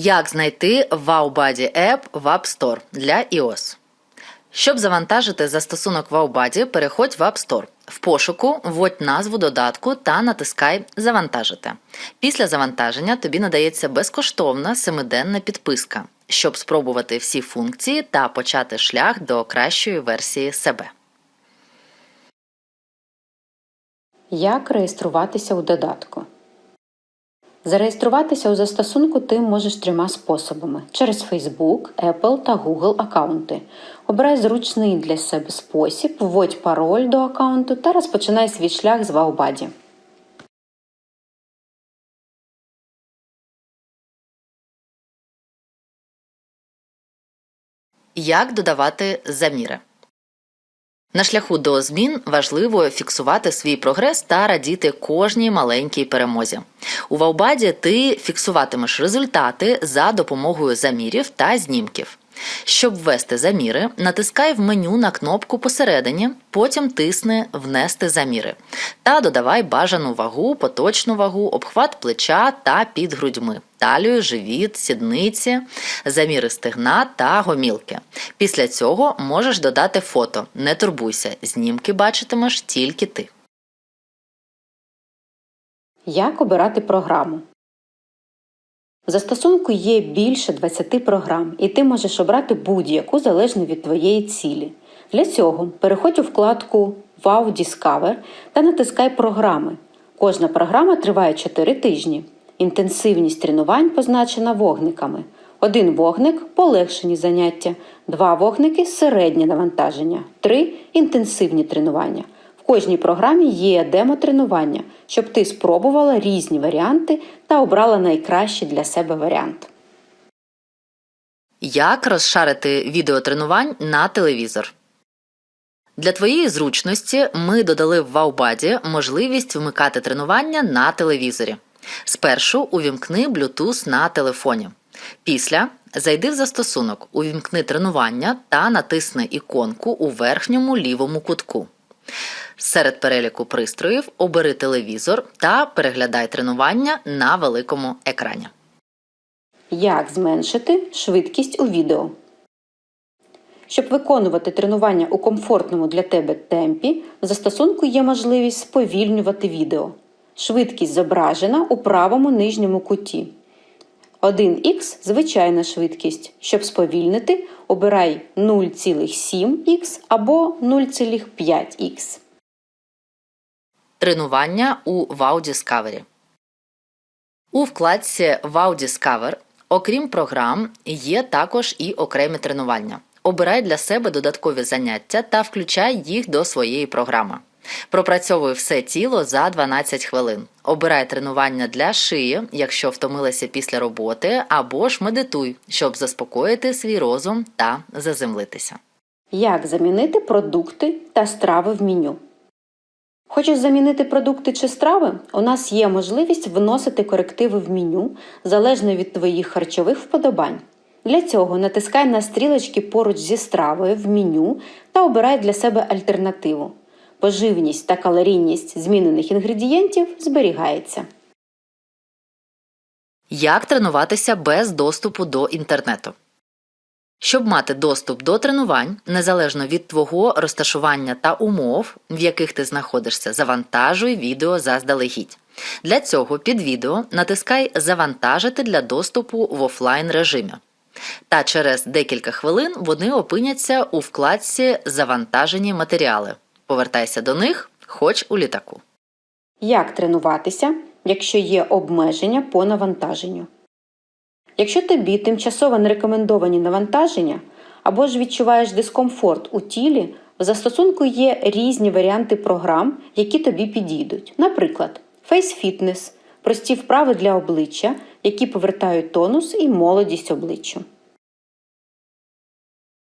Як знайти WowBuddy App в App Store для iOS? Щоб завантажити застосунок WowBuddy, переходь в App Store. В пошуку вводь назву додатку та натискай Завантажити. Після завантаження тобі надається безкоштовна семиденна підписка, щоб спробувати всі функції та почати шлях до кращої версії себе. Як реєструватися у додатку? Зареєструватися у застосунку ти можеш трьома способами: через Facebook, Apple та Google аккаунти. Обирай зручний для себе спосіб, вводь пароль до аккаунту та розпочинай свій шлях з WowBuddy. Як додавати заміри? На шляху до змін важливо фіксувати свій прогрес та радіти кожній маленькій перемозі. У Ваубаді ти фіксуватимеш результати за допомогою замірів та знімків. Щоб ввести заміри, натискай в меню на кнопку посередині, потім тисни Внести заміри та додавай бажану вагу, поточну вагу, обхват плеча та під грудьми, талію, живіт, сідниці, заміри стегна та гомілки. Після цього можеш додати фото. Не турбуйся, знімки бачитимеш тільки ти. Як обирати програму? Застосунку є більше 20 програм, і ти можеш обрати будь-яку залежно від твоєї цілі. Для цього переходь у вкладку Wow Discover та натискай Програми. Кожна програма триває 4 тижні. Інтенсивність тренувань позначена вогниками. Один вогник полегшені заняття, два вогники середнє навантаження, три інтенсивні тренування. Кожній програмі є демо-тренування, щоб ти спробувала різні варіанти та обрала найкращий для себе варіант. Як розшарити відеотренувань на телевізор? Для твоєї зручності ми додали в WowBuddy можливість вмикати тренування на телевізорі. Спершу увімкни Bluetooth на телефоні. Після зайди в застосунок, увімкни тренування та натисни іконку у верхньому лівому кутку. Серед переліку пристроїв обери телевізор та переглядай тренування на великому екрані. Як зменшити швидкість у відео? Щоб виконувати тренування у комфортному для тебе темпі, в застосунку є можливість сповільнювати відео. Швидкість зображена у правому нижньому куті. 1х звичайна швидкість. Щоб сповільнити, обирай 0,7х або 0,5х. Тренування у Wow Discovery. У вкладці Wow Discover, окрім програм, є також і окремі тренування. Обирай для себе додаткові заняття та включай їх до своєї програми. Пропрацьовуй все тіло за 12 хвилин. Обирай тренування для шиї, якщо втомилася після роботи, або ж медитуй, щоб заспокоїти свій розум та заземлитися. Як замінити продукти та страви в меню? Хочеш замінити продукти чи страви? У нас є можливість вносити корективи в меню залежно від твоїх харчових вподобань. Для цього натискай на стрілочки поруч зі стравою в меню та обирай для себе альтернативу. Поживність та калорійність змінених інгредієнтів зберігається. Як тренуватися без доступу до інтернету? Щоб мати доступ до тренувань, незалежно від твого розташування та умов, в яких ти знаходишся, завантажуй відео заздалегідь. Для цього під відео натискай Завантажити для доступу в офлайн режимі. Та через декілька хвилин вони опиняться у вкладці Завантажені матеріали. Повертайся до них, хоч у літаку. Як тренуватися, якщо є обмеження по навантаженню? Якщо тобі тимчасово не рекомендовані навантаження або ж відчуваєш дискомфорт у тілі, в застосунку є різні варіанти програм, які тобі підійдуть. Наприклад, Face Fitness – прості вправи для обличчя, які повертають тонус і молодість обличчю.